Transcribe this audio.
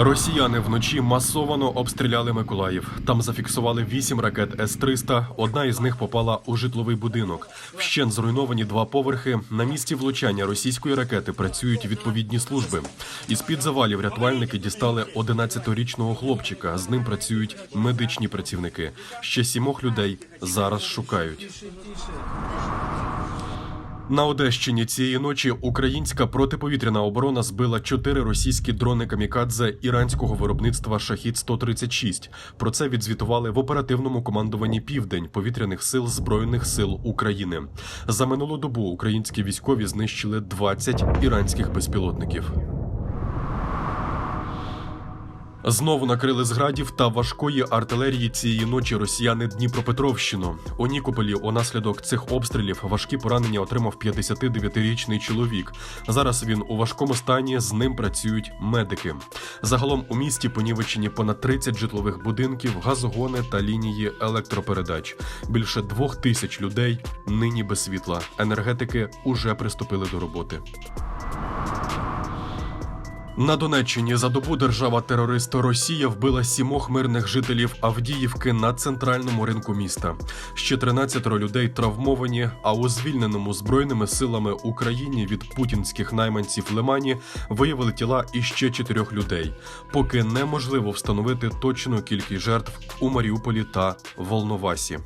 Росіяни вночі масовано обстріляли Миколаїв. Там зафіксували вісім ракет С-300. Одна із них попала у житловий будинок. Вщен зруйновані два поверхи. На місці влучання російської ракети працюють відповідні служби. Із під завалів рятувальники дістали 11-річного хлопчика. З ним працюють медичні працівники. Ще сімох людей зараз шукають. На Одещині цієї ночі українська протиповітряна оборона збила чотири російські дрони камікадзе іранського виробництва Шахід 136 Про це відзвітували в оперативному командуванні Південь повітряних сил збройних сил України. За минулу добу українські військові знищили 20 іранських безпілотників. Знову накрили з градів та важкої артилерії цієї ночі росіяни Дніпропетровщину. У Нікополі унаслідок цих обстрілів важкі поранення отримав 59-річний чоловік. Зараз він у важкому стані. З ним працюють медики. Загалом у місті понівечені понад 30 житлових будинків, газогони та лінії електропередач. Більше двох тисяч людей нині без світла. Енергетики уже приступили до роботи. На Донеччині за добу держава-терорист Росія вбила сімох мирних жителів Авдіївки на центральному ринку міста. Ще 13 людей травмовані. А у звільненому збройними силами Україні від путінських найманців Лимані виявили тіла іще чотирьох людей. Поки неможливо встановити точну кількість жертв у Маріуполі та Волновасі.